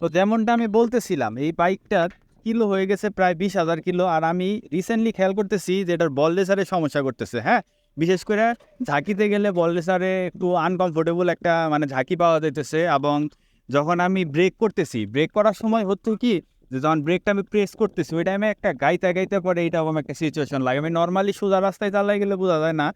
তো যেমনটা আমি বলতেছিলাম, এই বাইকটার কিলো হয়ে গেছে প্রায় বিশ হাজার কিলো। আর আমি রিসেন্টলি খেয়াল করতেছি যে এটার বল রেসারে সমস্যা করতেছে হ্যাঁ? বিশেষ করে ঝাঁকিতে গেলে বল রেসারে একটু আনকমফোর্টেবল একটা মানে ঝাঁকি পাওয়া যাইতেছে এবং যখন আমি ব্রেক করতেছি ব্রেক করার সময় হচ্ছে কি যে যখন ব্রেকটা আমি প্রেস করতেছি, ওই টাইমে একটা গাইতে গাইতে পরে এইটা আমার একটা সিচুয়েশন লাগে। আমি নর্মালি সোজা রাস্তায় চালাই গেলে বোঝা যায় না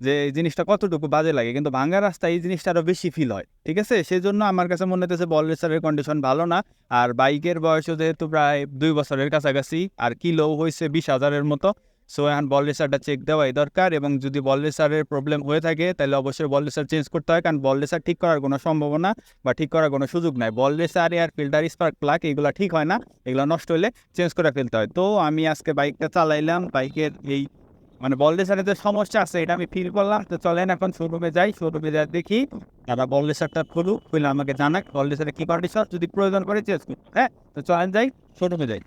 যে এই জিনিসটা কতটুকু বাজে লাগে। কিন্তু ভাঙ্গা রাস্তায় এই জিনিসটা আরও বেশি ফিল হয়, ঠিক আছে? সেই জন্য আমার কাছে মনে হতেছে বল রেসারের কন্ডিশন ভালো না। আর বাইকের বয়সও যেহেতু প্রায় দুই বছরের কাছাকাছি, আর কিলো হয়েছে বিশ হাজারের মতো। সো এখন বল রেসারটা চেক দেওয়াই দরকার এবং যদি বল রেসারের প্রবলেম হয়ে থাকে, তাহলে অবশ্যই বল রেসার চেঞ্জ করতে হয়। কারণ বল রেসার ঠিক করার কোনো সম্ভাবনা বা ঠিক করার কোনো সুযোগ নাই। Ball racer air filter spark plug এগুলো ঠিক হয় না। এগুলো নষ্ট হলে চেঞ্জ করে ফেলতে হয়। তো, আমি আজকে বাইকটা চালাইলাম। বাইকের এই মানে বল রেসারের যে সমস্যা আছে, এটা আমি ফিল করলাম। তো চলেন এখন শোরুমে যাই শোরুমে যাই, দেখি তারা বল রেসারটা করুক বলে আমাকে জানাক বল রেসারে কি কন্ডিশন যদি প্রয়োজন করে চেঞ্জ করুক হ্যাঁ? তো চলেন যাই শোরুমে যাই।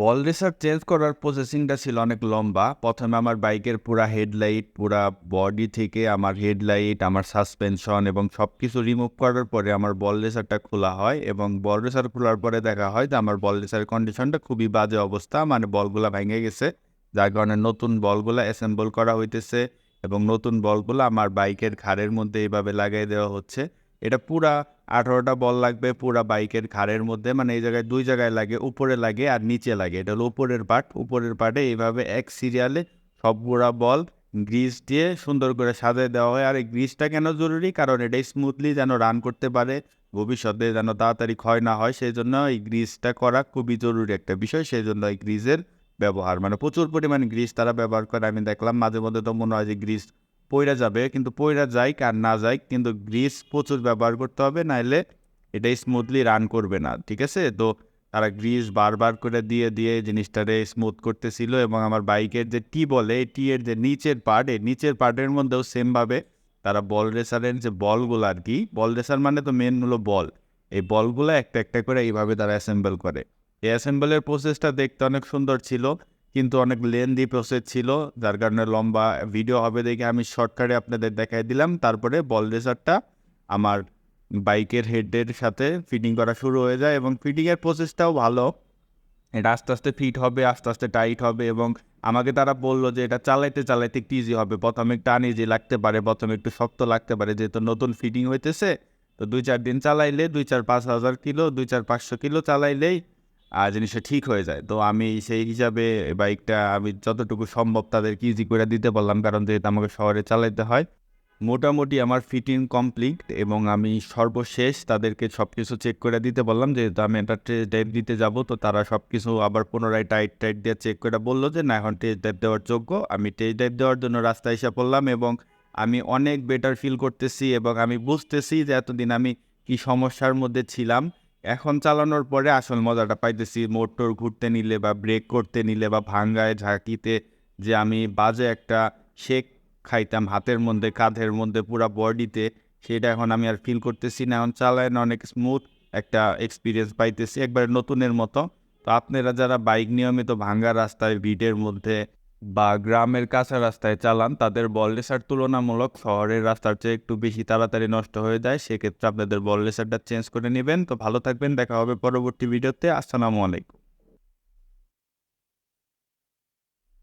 বল রেসার চেঞ্জ করার প্রসেসিংটা ছিল অনেক লম্বা। প্রথমে আমার বাইকের পুরা হেডলাইট পুরা বডি থেকে আমার হেডলাইট আমার সাসপেনশন এবং সব কিছু রিমুভ করার পরে আমার বল রেসারটা খোলা হয় এবং বল রেসার খোলার পরে দেখা হয় যে আমার বল রেসারের কন্ডিশনটা খুবই বাজে অবস্থা মানে বলগুলা ভেঙে গেছে। যার কারণে নতুন বলগুলা অ্যাসেম্বল করা হইতেছে এবং নতুন বলগুলো আমার বাইকের ঘাড়ের মধ্যে এইভাবে লাগাই দেওয়া হচ্ছে। এটা পুরা আঠারোটা বল লাগবে, পুরা বাইকের ঘাড়ের মধ্যে মানে এই জায়গায় দুই জায়গায় লাগে, উপরে লাগে আর নিচে লাগে। এটা হলো উপরের পার্ট, উপরের পার্টে এইভাবে এক সিরিয়ালে সবগুলা বল গ্রিস দিয়ে সুন্দর করে সাজিয়ে দেওয়া হয়। আর এই গ্রিসটা কেন জরুরি? কারণ এটা স্মুথলি যেন রান করতে পারে, ভবিষ্যতে যেন তাড়াতাড়ি ক্ষয় না হয়, সেই জন্য এই গ্রিসটা করা খুবই জরুরি একটা বিষয়। সেই জন্য এই গ্রিজের ব্যবহার। মানে প্রচুর পরিমাণে গ্রিস তারা ব্যবহার করে। আমি দেখলাম মাঝে মধ্যে তো মনে হয় যে গ্রিস পইরা যাবে, কিন্তু পইরা যাই আর না যাই কিন্তু গ্রিস প্রচুর ব্যবহার করতে হবে, নাইলে এটা স্মুথলি রান করবে না, ঠিক আছে? তো তারা গ্রিস বারবার করে দিয়ে দিয়ে জিনিসটারে স্মুথ করতেছিল এবং আমার বাইকের যে টি বলে, এই টি এর যে নিচের পার্ট, এই নিচের পার্টের মধ্যেও সেমভাবে তারা বল রেসারের যে বলগুলো আর কি, বল রেসার মানে তো মেন হলো বল। এই বলগুলো একটা একটা করে এইভাবে তারা অ্যাসেম্বল করে। এই অ্যাসেম্বলের প্রসেসটা দেখতে অনেক সুন্দর ছিল, কিন্তু অনেক লেন্দি প্রসেস ছিল, যার কারণে লম্বা ভিডিও হবে দেখে আমি শর্টকাটে আপনাদের দেখাই দিলাম। তারপরে বল রেসারটা আমার বাইকের হেডের সাথে ফিটিং করা শুরু হয়ে যায় এবং ফিটিংয়ের প্রসেসটাও ভালো। এটা আস্তে আস্তে ফিট হবে, আস্তে আস্তে টাইট হবে এবং আমাকে তারা বলল যে এটা চালাইতে চালাইতে একটু ইজি হবে। প্রথমে একটু আনইজি লাগতে পারে, প্রথমে একটু শক্ত লাগতে পারে, যেহেতু নতুন ফিটিং হইতেছে। তো দুই চার দিন চালাইলে দুই চার পাঁচ হাজার কিলো, দুই চার পাঁচশো কিলো চালাইলেই জিনিসটা ঠিক হয়ে যায়। তো আমি সেই হিসাবে বাইকটা আমি যতটুকু সম্ভব তাদেরকে ইজি করে দিতে পারলাম। কারণ যেহেতু আমাকে শহরে চালাইতে হয়, মোটামুটি আমার ফিটিং কমপ্লিট এবং আমি সর্বশেষ তাদেরকে সব কিছু চেক করে দিতে বললাম যেহেতু আমি একটা টেস্ট ড্রাইভ দিতে যাব, তো তারা সব কিছু আবার পুনরায় টাইট টাইট দিয়ে চেক করে বলল যে, না, এখন টেস্ট ড্রাইভ দেওয়ার যোগ্য। আমি টেস্ট ড্রাইভ দেওয়ার জন্য রাস্তায় এসে পড়লাম এবং আমি অনেক বেটার ফিল করতেছি এবং আমি বুঝতেছি যে এতদিন আমি কি সমস্যার মধ্যে ছিলাম। এখন চালানোর পরে আসল মজাটা পাইতেছি মোটর ঘুরতে নিলে বা ব্রেক করতে নিলে বা ভাঙ্গায় ঝাঁকিতে যে আমি বাজে একটা শেক খাইতাম হাতের মধ্যে, কাঁধের মধ্যে পুরা বডিতে, সেটা এখন আমি আর ফিল করতেছি না। এখন চালায় অনেক স্মুথ একটা এক্সপিরিয়েন্স পাইতেছি একবারে নতুনের মতো। তো আপনারা যারা বাইক নিয়মিত ভাঙ্গা রাস্তায় ভিড়ের মধ্যে বা গ্রামের কাঁচা রাস্তায় চালান, তাদের বল রেসার তুলনামূলক শহরের রাস্তার চেয়ে একটু বেশি তাড়াতাড়ি নষ্ট হয়ে যায়। সেক্ষেত্রে আপনাদের বল রেসারটা চেঞ্জ করে নেবেন। তো ভালো থাকবেন, দেখা হবে পরবর্তী ভিডিওতে। আসসালামু আলাইকুম।